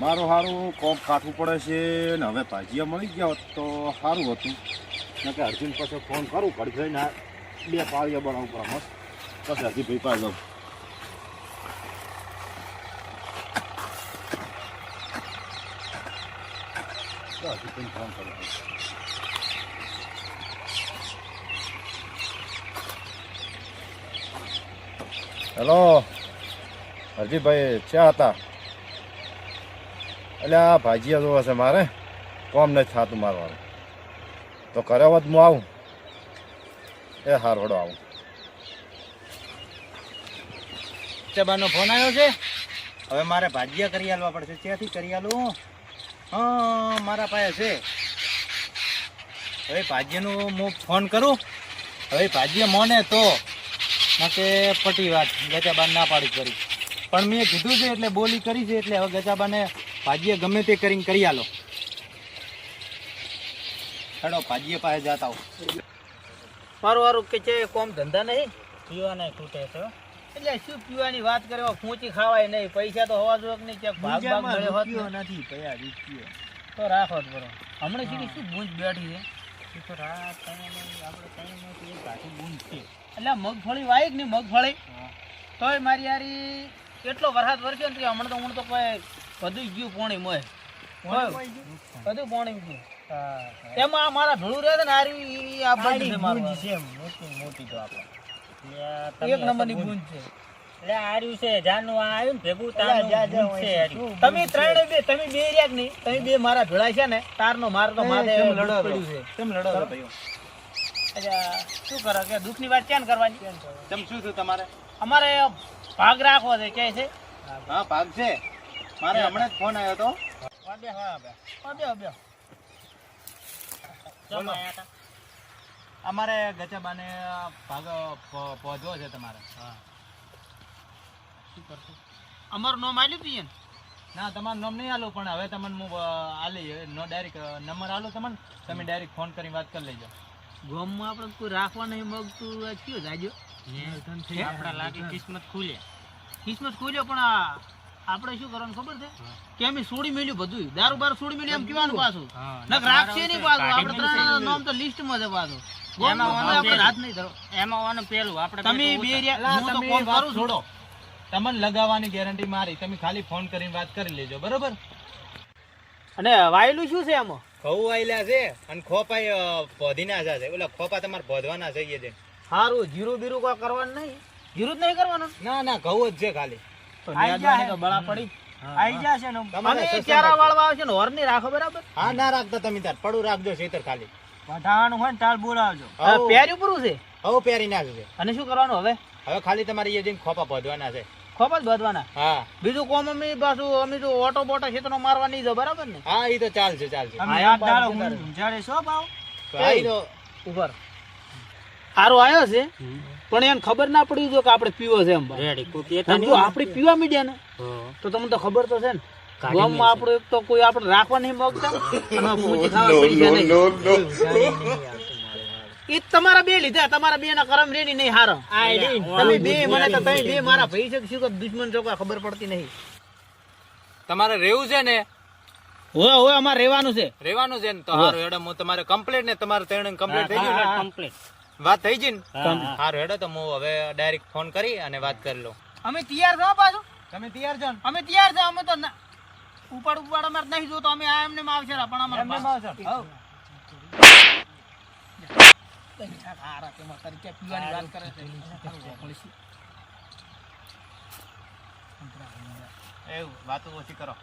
મારું સારું કોક કાઠું પડે છે ને હવે ભાજીયા મળી ગયા હોત તો સારું હતું. ને કે અર્જુન પાસે ફોન કરું ઘડી જઈને બે પાળીયા બનાવું પડે મસ્ત. પછી હજી ભાઈ પાસે હજી કંઈ ફોન કરું હેલો હરજીભાઈ ક્યાં હતા? એટલે આ ભાજીયા જોવા છે મારે. કોમ નથી થતું મારવાનું. તો કર્યા હોત હું આવું. એ હાર હડો આવું. ચબાનો ફોન આવ્યો છે? હવે મારે ભાજીયા કરી આલવા પડશે. ત્યાંથી કરી આલું? હા, મારા પાસે છે. હવે ભાજીયાનું હું ફોન કરું. હવે ભાજીયા મોને તો. કે પટી વાત ગચાબાને ના પાડી કરી. પણ મેં કીધું છે એટલે બોલી કરી છે એટલે હવે ગચાબાને ભાજીયા ગમે તે કરીને કરી આલો. હેડો ભાજીયા પાસે જાતા મારું વારું કે છે કોમ ધંધા નહીં પીવાના ખૂટે છે. એટલે શું પીવાની વાત કરે ખૂંચી ખાવાય નહીં. પૈસા તો હોવા જોઈએ નહીં ક્યાંક ભાગ ભાગ મળે હોત નથી પૈયા રૂપિયો. તો રાખો જ બરો. હમણાં સુધી શું ગુંજ બેઠી છે? તો રાત આપણે ટાઈમે એક કાચી ગુંજ છે. એટલે મગફળી વાય ને મગફળી? તોય મારી યારી એટલો વરસાદ વરસ્યો ને હમણાં તો હું તો કોઈ બધું ગયું પાણી મોય. બધું પોણી ગયું. એમાં આ મારા ભેળું રહે ને હારી આ બધું છે મારું મોટી મોટી તો આપણે. એક નંબરની ગુંજ છે. એટલે આર્યું છે જાનું આ આવ્યું ને ભેગું જા, તાનું જા, જા, ગુંજ છે તમે ત્રણે બે તમે બે રહ્યા કે નહીં. તમે બે મારા ભેળા છે ને તારનો મારનો દુઃખ લડો પડ્યું છે. લડો ભાઈઓ? શું કરો કે દુઃખની વાત ક્યાં કરવાની? તેમ શું થયું તમારે? અમારે ભાગ રાખવો છે કે છે? હા ભાગ છે. મારે હમણાં જ ફોન આવ્યો હતો બે હા બે. બે બે. અમારે ગચાબાને ભાગ પહોંચવો છે તમારે. શું કરશું? અમારું નામ આલ્યું હતું ને ના તમારું નામ નહીં આલું પણ હવે તમને હું આલી નો ડાયરેક્ટ નંબર આલું તમને તમે ડાયરેક્ટ ફોન કરીને વાત કરી લેજો. ગોમમાં આપણે કોઈ રાખવા નહીં મગતું કયો જાજો? આપણા લાગે કિસ્મત ખુલે. કિસ્મત ખોલ્યો પણ આ આપણે શું કરવાનું ખબર છે? કે અમે છોડી મેલ્યું બધું દારૂ બાર છોડી મેલ્યું એમ કહેવાનું પાછું. નક રાખશે નહીં પાછું. આપણે ત્રણ નામ તો લિસ્ટમાં છે પાછું. એમાં ગોમમાં ઓનું આપણે પેલું. હાથ નહીં ધરો. એમાં ઓનું પેલું આપણે તમે પેલું બે ઉતાર. રહ્યા હું તો ફોન કરું છોડો. તમને લગાવવાની ગેરંટી મારી. તમે ખાલી ફોન કરીને વાત કરી લેજો. બરોબર? અને વાયેલું શું છે આમાં? ઘઉં વાયેલા છે અને ખોપાય પોધીના છે. ઓલા ખોપા તમારે પોધવાના છે છે સારું જીરું બીરું કોઈ કરવાનું નહીં? જીરું જ નહીં કરવાનું? ના ના ઘઉં જ છે ખાલી. તો બળા પડી? આઈ જશે ને? અને ચારા વાળવા આવશે ને? હોર નહીં રાખો બરાબર? હા ના રાખતા તમે તાર. પડું રાખજો છેતર ખાલી. વધારવાનું હોય ને તાર બોલાવજો. હઉ. પૂરું છે? હવે પહેરી નાખજો અને શું કરવાનું હવે? હવે ખાલી તમારે એ જઈને ખોપા પોધવાના છે. ખોપ જ બધવાના હા. બીજું કોમ અમે પાછું અમે તો ઓટો બોટો ખેતરો મારવા નહીં જાવ બરાબર ને? હા એ તો ચાલશે ચાલશે. ઉપર સારું ઈ તો સારો આવ્યો છે? પણ એને ખબર ના પડી જો કે આપણે પીવો છે એમ જો આપણે પીવા મીડિયા ને તો તમને તો ખબર તો છે ને. ગામમાં આપણું એક તો કોઈ આપણે રાખવા નહીં મગતા. અને પૂંછી ખાવા પડી જાય નહીં. ઈ તમારા બે લીધા. તમારા બે ના કરમ રેડી નહીં હારો. તમે બે મને તો તમે બે મારા ભાઈ છે કે શું કે દુશ્મન છો ખબર પડતી નહીં. તમારે રહેવું છે ને? હોય હોય અમારે રહેવાનું છે. રહેવાનું છે ને તો હારું એડમ હું તમારે કમ્પ્લેટ ને તમારે ત્રણ કમ્પ્લેટ થઈ ગયું ને વાત થઈ જઈ ને? સારું હેડો તો હું હવે ડાયરેક્ટ ફોન કરી અને વાત કરી લઉં. અમે તૈયાર છો પાછું? તમે તૈયાર છો અમે તૈયાર છો અમે તો ઉપાડ ઉપાડ અમારે નહીં જોતો અમે આ એમને આવશે પણ અમારે એમને આવશે? એવું વાતો ઓછી કરો.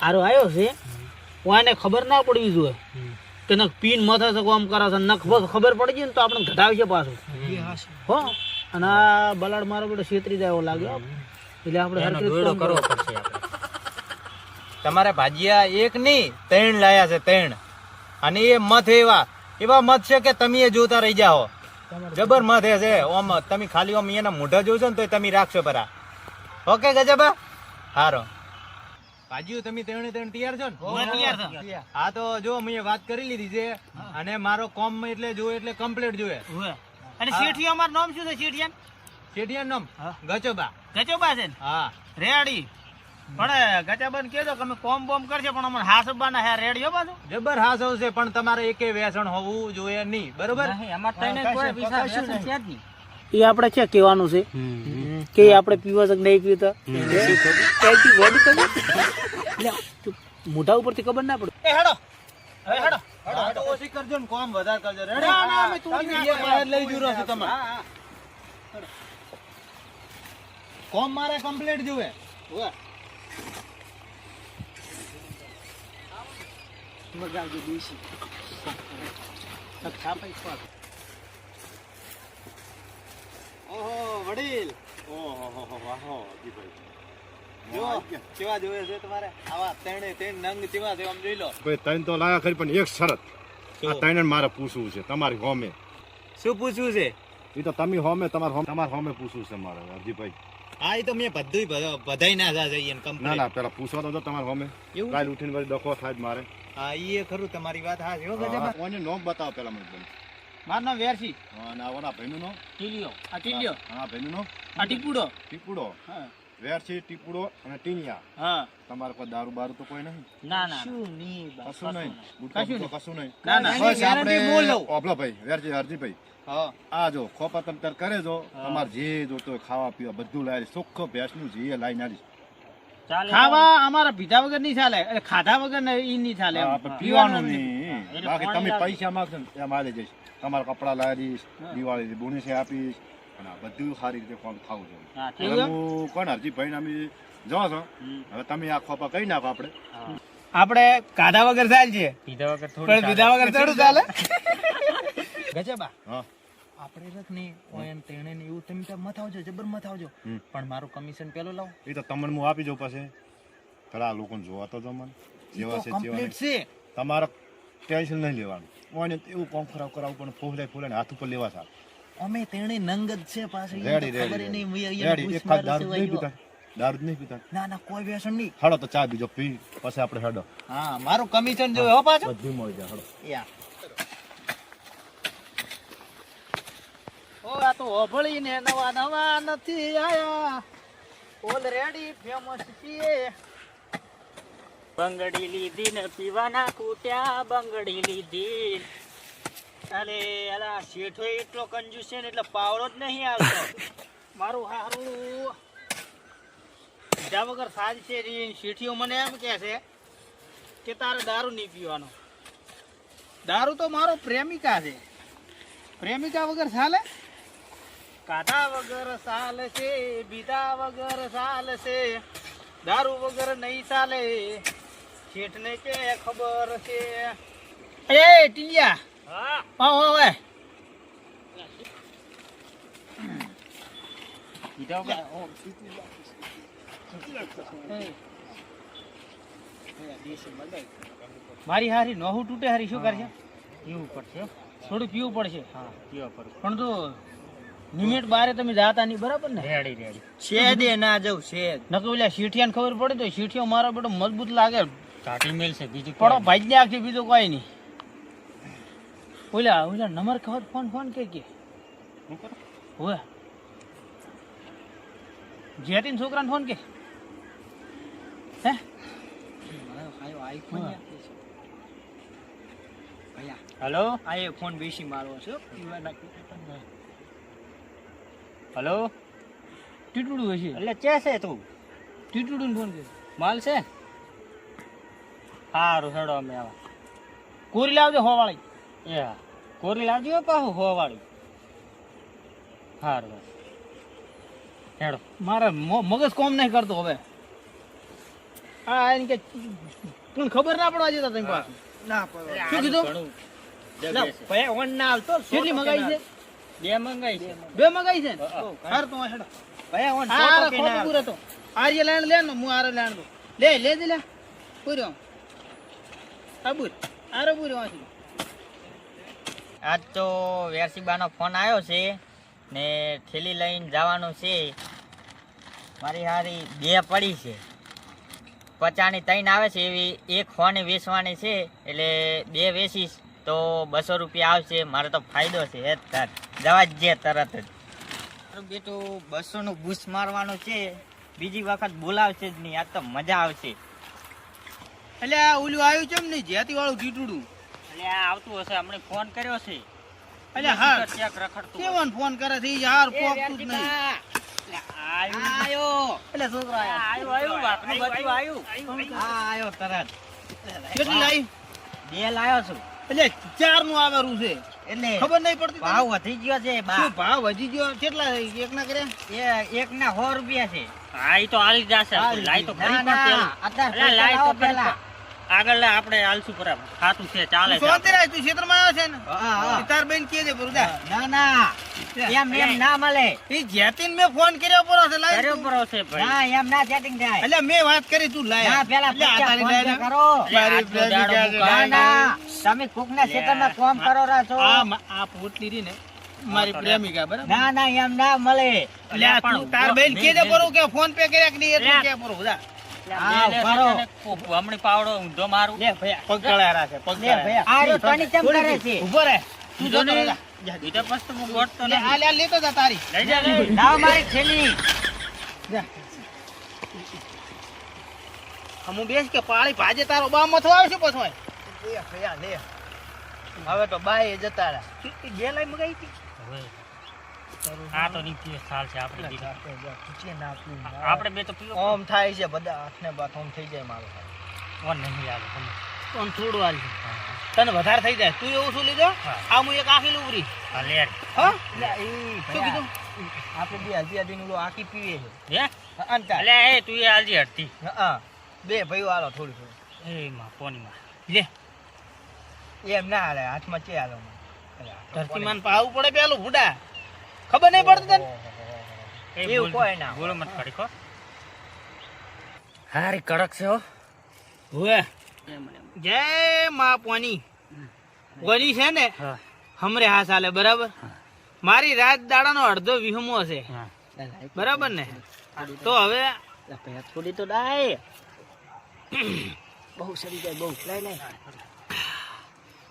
હારો આવ્યો છે. કોઈને ખબર ના પડવી જોઈએ. કે નખ પીન મથે છે કોમ કરે છે નખ બસ ખબર પડી ગઈ ને તો આપણે ઘટાવશે પાછું. હો? અને આ બલાડ મારો બેટો છેતરી જાય એવો લાગ્યો એટલે આપણે હરકત કરવો પડશે તમારે ભાજીયા એક નહીં ત્રણ લાયા છે ત્રણ. અને એ મથ એવા એવા મત છે કે તમે એ જોતા રહી જાઓ. જબર મત એ છે ઓમ તમે ખાલી ઓમ એના મોઢા જોશો ને તો તમે રાખશો પરા. ઓકે ગજબા? હારો. ભાજીઓ તમે ત્રણે ત્રણ તૈયાર છો ને? હું છું. તો જો મેં વાત કરી લીધી છે અને મારો કોમ એટલે જો એટલે કમ્પ્લીટ જોઈએ અને શેઠિયો અમારું નામ શું છે શેઠિયાન? શેઠિયાન નામ? ગચોબા. ગચોબા છે ને? હા. રેડી. પણ ગચાબન કેજો કે અમે કોમ બોમ કરશે પણ અમારે હાસબા ના રેડી હો બાજુ જબર હાસ આવશે પણ તમારે એકે વ્યસણ હોવું જોઈએ નહીં. બરોબર? એ આપણે છે કહેવાનું છે? કે આપણે પીવા છે નહીં પીતા મોઢા ઉપરથી ખબર ના પડે. એ હેડો. હવે હેડો. ઓછી કરજો ને કોમ વધારે કરજો. ના, ના, અમે લઈ જુરો છો તમે હા, હા. કોમ મારે કમ્પ્લીટ જોવે. હોવે. મગાવજો દેશી છાપાઈ પાક. ઓહો વડીલ. ઓહો વાહો હરજીભાઈ કેવા જોવે છે તમારે? આવા ત્રણે ત્રણ નંગ કેવા છે આમ જોઈ લો. ભાઈ ત્રણ તો લાયા ખરી પણ એક શરત. આ ત્રણે મારે પૂછવું છે તમારી હોમે. શું પૂછવું છે? એ તો તમે હોમે તમારે હોમે તમારે હોમે પૂછવું છે મારે હરજીભાઈ હા એ તો મેં બધું બધાય ના જા જઈએ ને ના પેલા પૂછવા તો તમારે હોમે. એવું? કાલ ઉઠીને પછી ડખો થાય મારે. હા એ ખરું તમારી વાત હા જો ગજબ. ઓને નોમ બતાવો પેલા મને. મારું નામ વેરસી. હા, અને આ ઓલા નો ટીલિયો આ ટીલિયો હા ભાઈનું નો આ ટીપુડો. ટીપુડો. હા. વેરસી ટીપુડો અને ટીનિયા હા. તમારે કોઈ દારૂ બારૂ તો કોઈ નહીં? ના ના શું નહીં કશું નહીં. કશું કશું નહીં. ના ના. બસ આપણે બોલો ઓભલા ભાઈ વેરજી હરજીભાઈ. હા. આ જો ખોપા તમે તાર કરે જો તમારે જે જોતો હોય ખાવા પીવા બધું લાવી ચોખ્ખો ભેંસનું જે લાવી આવીશ. ખાવા અમારા પીધા વગર નહીં ચાલે. ખાધા વગર ને ઈ નહીં ચાલે પીવાનું નહીં. બાકી તમે. પૈસા માગશો ને એમ આલી જઈશ. તમારા કપડા લાવીશ દિવાળી બોનસે આપીશ અને આ બધું સારી રીતે કોમ થવું છે હા, કોણ? હરજી ભાઈ અમે જવા છો? હવે તમે આ ખોપા કઈ નાખો આપણે? આપણે ખાધા વગર ચાલ છે. પીધા વગર પણ પીધા વગર થોડું ચાલે? ગજબા. હા. આપણે રખ ને ઓય ને તેણે ને એવું તમે ત્યાં મત આવજો જબર મત આવજો પણ મારું કમિશન પેલો લાવો. એ તો તમને હું આપી જાઉં પાસે પેલા આ લોકોને જોવા તો જો મને. ઈ જેવા છે જેવા છે. તમારે ટેન્શન નહીં લેવાનું. ઓને એવું કોમ ખરાબ કરાવું પણ ફોલાય ફોલાય હાથ ઉપર લેવા સારું અમે તેણે નંગ જ છે પાછી રેડી રેડી એક ખાસ દારૂ નહીં પીતા. દારૂ નહીં પીતા. ના ના કોઈ વ્યસન નહીં. હાડો તો ચા બીજો પી પછી આપણે હાડો. હા મારું કમિશન જોવે હો પાછો. બધું મળી જાય હાડો. યા. ઓ આ તો ઓભળીને નવા નવા નથી આયા. ઓલરેડી ફેમસ છીએ. બંગડી લીધી ને પીવાના કૂટ્યા, બંગડી લીધી. અરે અલા, શેઠો એટલો કંજૂસ છે ને, એટલે પાવડો જ નહીં આવતો. મારું હારું. બીજા વગર સાજ છે શેઠીઓ મને એમ કહે છે કે તારે દારૂ નહીં પીવાનો. દારૂ તો મારો પ્રેમિકા છે. પ્રેમિકા વગર ચાલે? કાઢા વગર ચાલે છે બીધા વગર ચાલશે, દારૂ વગર નહીં ચાલે. શેઠને કે ખબર છે? એ ટીલિયા. હા. આવો હવે મારી હારી નહુ તૂટે હારી શું કરશે? પીવું પડશે. થોડું પીવું પડશે. હા પીવા પડશે. પણ તો નિમિટ બારે તમે જાતા નહીં બરાબર ને? Ready ready. શેદે ના જવું શેદ. નકર ઓલા શીઠિયાને ખબર પડે તો શીઠિયો મારો બેટો મજબૂત લાગે. કાઢી મેલ છે બીજું પડો ભાઈ આખી બીજું કોઈ નહીં. ઓલા ઓલા નંબર ખબર ફોન ફોન કે કે? હોય જેતીન છોકરાને ફોન કે? હે? હેલો? આ એ ફોન બેસી મારવો છે હેલો? ટીટુડું હશે. એટલે ચે છે તું? ટીટુડું ફોન કે માલ છે? સારું હેડો અમે આવા. કોરી લાવજો હોવાળી. એ હા કોરી લાવજો પાછું હોવાળી. સારું હેડો. મારે મગજ કોમ નહીં કરતો હવે. આ એને કે પણ ખબર ના પડવા જતા તમે પાછું. ના શું કીધું? ના ભાઈ ઓન ના આવતો કેટલી મગાઈ છે? બે મંગાઈ છે. બે મંગાઈ છે? હાર તો હેડો. ભાઈ ઓન આ ખોટું પૂરે તો. આર્ય લેણ લે ને હું આરે લેણ દઉં. લે લે દે લે. પૂર્યો. આ બુર આરે આજ તો વેરસીબાનો ફોન આવ્યો છે ને થેલી લઈને જવાનું છે. મારી હારી બે પડી છે. પચાની ત્રણ આવે છે એવી. એક ફોન વેચવાની છે એટલે બે વેચીશ તો બસો રૂપિયા આવશે. મારે તો ફાયદો છે એ તાર. જવા જ જે તરત જ. મારું બેટું, બસોનું બૂસ મારવાનું છે. બીજી વખત બોલાવશે જ નહીં. આ તો મજા આવશે. એટલે આ ઓલું આવ્યું છે ને જ્યાંથી વાળું ગીટુડું એટલે આ આવતું હશે. અમને ફોન કર્યો છે. એટલે હા. ચેક રખડતું કેવન ફોન કરે છે? યાર પોકતું જ નહીં. આયો એટલે છોકરા આયો આયો વાતનું બધું આયું હા આયો તરત. કેટલી લાવી બે લાયો છું. એટલે ચારનું આવેલું છે. એટલે ખબર નહીં પડતી ભાવ વધી ગયો છે બા. શું ભાવ વધી ગયો? કેટલા એક ના કર્યા એ એક ના સો રૂપિયા છે. હા તો હાલી જશે. લાઈ તો ખરી પણ ના, પેલું. અત્યારે અલા, લાઈ તો પેલા. આગળ લે આપણે આલસુ પર ખાતું છે ચાલે છે શાંતિ રાખ તું ક્ષેત્રમાં આવ્યો છે ને? હા. તાર બેન કે છે બરું જા ના ના. એમ એમ ના મળે. એ જ્યાતિન મે ફોન કર્યો પરો છે લાઈ કર્યો પરો છે ભાઈ. ના એમ ના સેટિંગ થાય. એટલે મે વાત કરી તું લાય. ના પેલા તારી લાય કરો. મારી છે? ના ના. તમે કોક ના ખેતરમાં કામ કરો રા છો. આ આ પોટલી રી ને મારી પ્રેમિકા બરાબર? ના ના એમ ના મળે. એટલે તું તાર બેન કે છે પરો કે ફોન પે કર્યા કે નહીં એટલે કે પરો જા હમણાં પાવડો ઊંધો મારું. લે ભૈયા આ ચમ કરે છે? ઊભો તું. જા. બીજો હું ગોઠતો લે આ લે લેતો જા તારી. લઈ જા, લાવ મારી થેલી. જા. હમું બેસ કે પાળી ભાજે તારો બા મથો આવશે છે પછો લે ભૈયા લે. હવે તો બાય જતા રહ્યા. જે લઈ મગાઈ હતી. આ તો નીતિ સાલ છે આપણે. આપણે બે તો પીવો ઓમ થાય છે બધા આઠને બાથ ઓમ થઈ જાય મારો. ઓન નહીં આવે તમે. ઓન થોડું હાલ. તને વધારે થઈ જાય. તું એવું શું લીધો? આ હું એક આખી ઉભરી હા, લે. હા? શું કીધું? આપણે બે હજી હજી નું આખી પીવે છે. હે? અંતા લે એ તું એ હાલજી હટતી. હા બે ભાઈઓ હાલો થોડું થોડું. એ માં, પોનીમાં. લે. એમ ના હાલે હાથમાં ચે હાલો. ધરતીમાન પાવું પડે પેલું ભૂડા. ખબર નહીં પડતી તને? એવું કોઈ ના બોલો મત કડી હારી કડક છે હો. હુએ જય માં પોની. ઓની છે ને? હમરે હા ચાલે બરાબર? મારી રાત દાડાનો અડધો વિહમો છે. બરાબર ને? તો હવે થોડી તો ડાય. બહુ સરી જાય બહુ. લઈ લઈ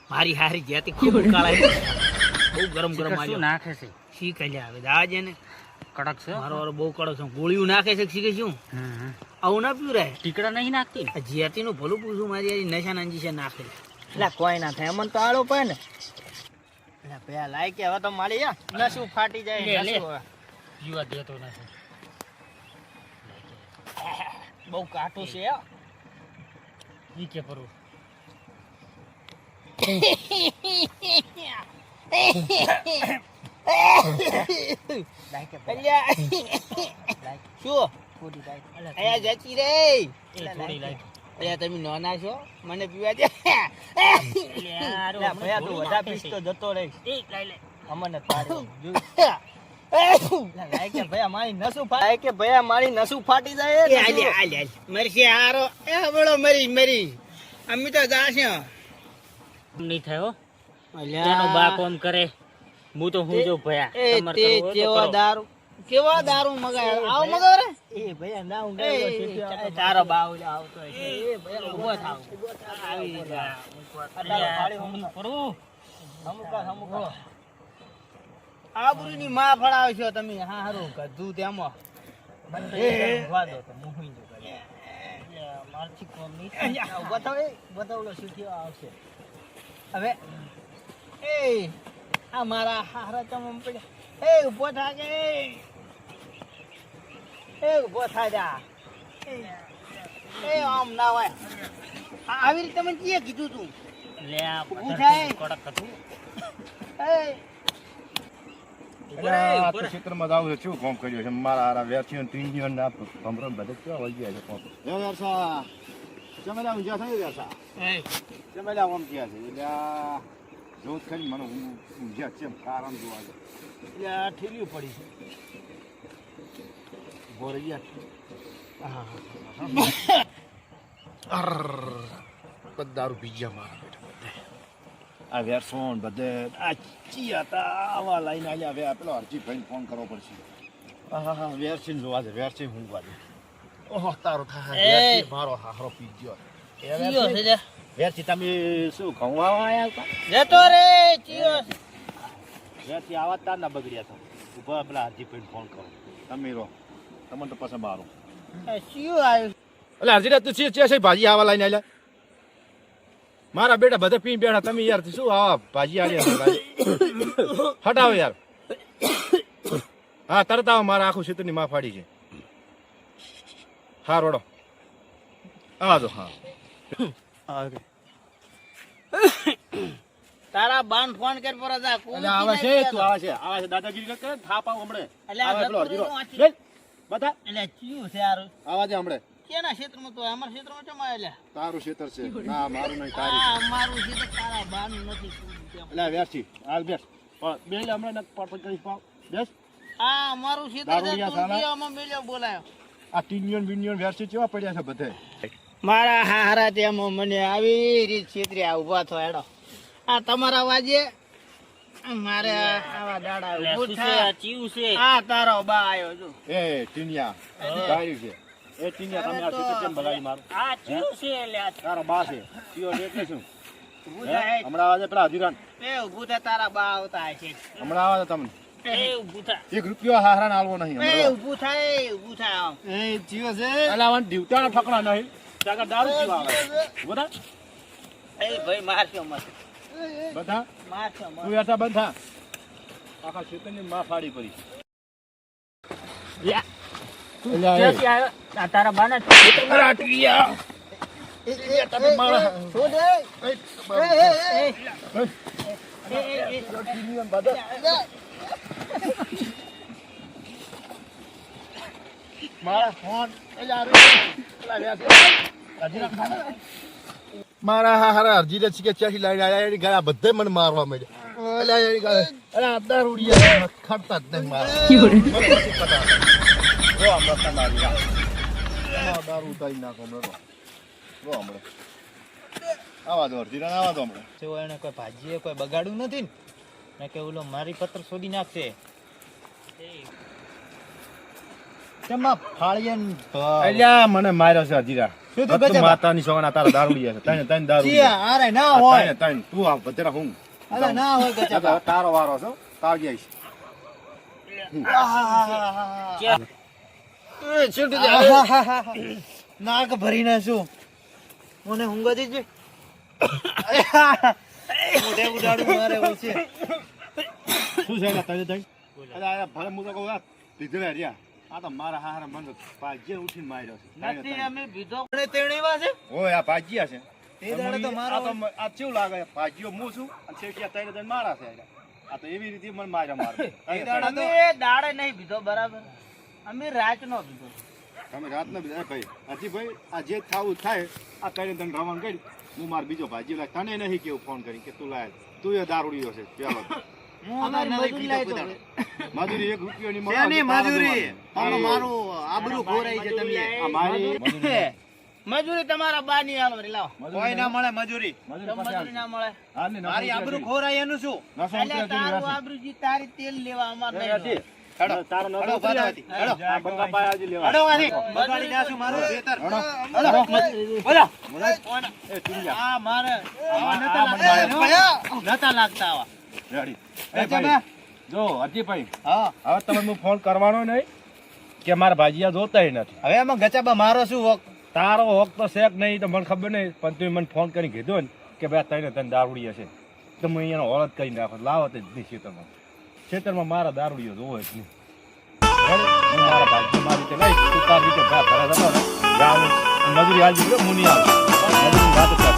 મારી હારી જ્યાંથી ખૂબ કાળા બહુ ગરમ ગરમ શું નાખે છે? શી કઈ હવે દાજે ને કડક છે. મારો વાળો બહુ કડો છે ગોળીઓ નાખે છે શીખે શું. આવું ના પીવું રહે ટીકડા નહીં નાખતી? આ નું ભલું પૂછું મારી હારી નશા નાંજી છે નાખે એટલે કોઈ ના થાય અમને તો આળો પડે ને એટલે ભયા લાય હવે તો મારી યા નસું ફાટી જાય. જીવા દેતો નથી બહુ કાઠું છે ઈ કે પરું લાય. અલ્યા શું થોડી જતી રે એ થોડી લાગી અલ્યા તમે નાના છો મને પીવા દે ભયા તું વધારે પીસ તો જતો રહીશ અમને તારી લાય કે ભયા મારી નસું ફાટી કે ભયા મારી નસું ફાટી જાય મરશે હારો એ હબળો મરી મરી અમે તો જાશે નહીં થયો અલ્યા એનો બા કોમ કરે હું તો હું જો ભયા. એ તે કેવો દારૂ કેવો દારૂ મગાય? આવ મગાવ રે. એ ભયા ના હું ગયો તારો બાવ આવતો છે. એ ભયા ઊભો થાવ. આવી જા. અલ્યા, પાડી હું. કરું. હમુકા હમુકા આબરૂની માં ફળાવ છો તમે. હા હારું કધું તેમાં મને તો એ. ઊંઘવા દો તો હું હું. મારથી કોમ બતાવ એ, બતાવ ઓલો સીટીઓ આવશે. હવે એ આ મારા હારા ચમમ પડ્યા. એ ઊભો થા કે. એ ઊભો થા જા. એ આમ ના હોય. આવી રીતે મને કીએ કીધું તું? લે આ. કડક હતું. એ. ક્ષેત્રમાં છે. શું કોમ કર્યું છે? મારા હારા ને ત્રીજીઓ ને ભમરો બધે કેવા વળી ગયા છે કોમ એ વેરસા ચમેલા ઊંઝા થઈ વેરસા એ. ચમેલા ઓમ ગયા છે. એટલે જોત ખરી મને હું ઊંઝ્યા છે એમ કારણ જોવા એટલે આ ઠેલ્યું પડી છે. હા હા દારૂ પી ગયા મારા બેટા બધે. આ વેરસોન બધે આ ચી હતા આવા લાઈન આવ્યા હવે પેલો પેલો ભાઈ ફોન કરવો પડશે. હા હા વેરસીન જોવા દે વેરસીન ઊંઘવા દે. ઓહો તારો એ. વેરસી મારો હારો પી ગયો. ચિયો જા. વેરસી તમે શું ઘઉં આયા હતા? જતો રે ચિયો છે. વેરસી આવા તાર ના બગડ્યા હતા. ઊભા પેલા હાજીભાઈને ફોન કરો. તમે રહો. તમને તો પછી મારો શું આવ્યો? એટલે હાજીરા તું છે છે ભાજી આવા લાઈને આવ્યા મારા બેટા બધા પી બેઠા તમે યાર શું આવા ભાજી આલ્યા હટાવો યાર. હા તરત આવો મારા આખું ક્ષેત્રની માં ફાડી છે. હા રોડો. આવા દો હા. તારા બાન ફોન કર પર જા એટલે આવે છે તું આવે છે. આવે છે દાદાગીરી કર થાપ આવ હમણે. એટલે. બેસ, બધા એટલે ચિયું છે યાર આવા છે હમણે. કેના ક્ષેત્રમાં તો? અમારા ક્ષેત્રમાં ચમ આયેલા તારું ક્ષેત્ર છે. ના મારું નહીં તારું આ અમારું ક્ષેત્ર તારા બાન નથી એટલે વેરસી હાલ બેસ. પણ બે લે હમણાં નક પટ કરીશ પાવ. બેસ. આ અમારું ક્ષેત્ર છે તું બોલાયો. આ ટીનિયન વિનિયન વેરસી કેવા પડ્યા છે બધે? મારા હારા તેમાં મને આવી રીત છેતરી આ ઊભા થો હેડો. આ તમારા વાજે? મારે આવા દાડા ઉઠા ચીવ છે? આ તારો બા આવ્યો જો એ ટીનિયા. ગાયું છે. એ ટીનિયા તમે આ ક્ષેત્ર કેમ ભલાઈ મારો? આ ચીવ છે એટલે આ તારો બા છે. છે એટલે શું? ઊભું થાય. હમણાં આવે પેલા હજીરાન એ ઊભું થાય તારા બા આવતા છે હમણાં આવે છે તમને. એ ઊભું થા. એક રૂપિયો હારા હાલવો નહીં ઉભું ઊભું થાય ઊભું થાય એ જીવ છે? એટલે આવા દીવટાના ઠકડા નહીં. ત્યાં દારૂ પીવા આવે. બધા? એ ભાઈ મારશો મત. બધા? મારશો મત. તું યાર બંધ થા. આખા ક્ષેત્રની માં ફાડી પડી. લ્યા. તું ક્યાંથી આવ્યો? આ તારા બાના ટીનિયા એ. મારા ફોન મારા હા હારા અરજી છે કે ક્યાંથી લાઈને આયા? એની ગાળા બધે મને મારવા માંડ્યા. એટલે એની ગાળે. ખડતા જ નહીં મારા. આ દારૂ ઉતારી નાખો હમણાં હમણાં. આવા દો અરજી આવા દો હમણાં. જો એને કોઈ ભાજીએ કોઈ બગાડ્યું નથી ને ને કે ઓલો મારી પત્ર શોધી નાખશે તેમાં ફાળિયન અલ્યા મને માર્યો છે બધું ગજબા? માતાની સોના તારા દારૂડિયા છે. તને તને દારૂ અરે ના હોય. તને તું આ બધેરા હું. અરે ના હોય ગજબા. તારો વારો છો તાર જઈશ. નાક ભરીને શું? મને ઊંઘ જ છે? મોઢે ઉડાડું મારે હોય શું છે તને તને અરે ભલે હું તો કહું આ લીધેલા રહ્યા. આ તો મારા હારા મને ભાગ્ય ઉઠીને માર્યો છે. નથી અમે બીજો અને તેણીમાં છે? ઓય આ ભાગ્યા છે. તે દાડે તો મારો આ તો આ કેવું લાગે? ભાગ્યો હું છું અને શેઠિયા તઈને તઈને મારા છે આ તો એવી રીતે મને માર્યા મારે એ દાડે નહીં બીધો બરાબર? અમે રાત નો બીધો. તમે રાત ના બધા ભાઈ હજી ભાઈ આ જે થાવું થાય આ તઈને તને રવાન કરી હું માર બીજો ભાજી લાગ તને નહીં કેવું ફોન કરી કે તું લાય. તું એ દારૂડિયો છે પેલો મજૂરી મળે. મારું આબરૂ છે તમે. તમારા બા ની હાલો વળી લાવો કોઈ ના. મળે મજૂરી. ના મળે. મારી આબરૂ ખોરાય એનું શું? તારું તારી તેલ લેવા અમાર નહીં હતી. હેડો. તારો નસો હેડો, રૂપિયા. ભાઈ, હેડો. આ બંગા પાયા આજે લેવા. હડો વાથી. બગાડી નાખશું મારું? ખેતર. હડો. બોલો. એ ટીંગા. આ મારે આવા આ નતા મને લાગતા. ભયા. નતા લાગતા આવા. રેડી. એ ભાઈ, જો અજીભાઈ હા. હવે તમે હું ફોન કરવાનો નહીં કે મારા ભાજીયા જોતાય નથી. હવે એમાં ગચાબા મારો શું વોક? તારો હક તો શેક નહીં તો મને ખબર નહીં પણ તું મને ફોન કરી કીધો ને કે ભાઈ તને તને દારૂડી હશે તો હું અહીંયાનો ઓળખ કરી નાખો. લાવો તે જ નહીં ખેતરમાં. ખેતરમાં મારા દારૂડીઓ જોવો જ નહીં? મારા ભાજી મારી રીતે લઈશ તું તાર રીતે ઘા ઘરે જતો રહે. હાલ દીધો હું વાત કરે.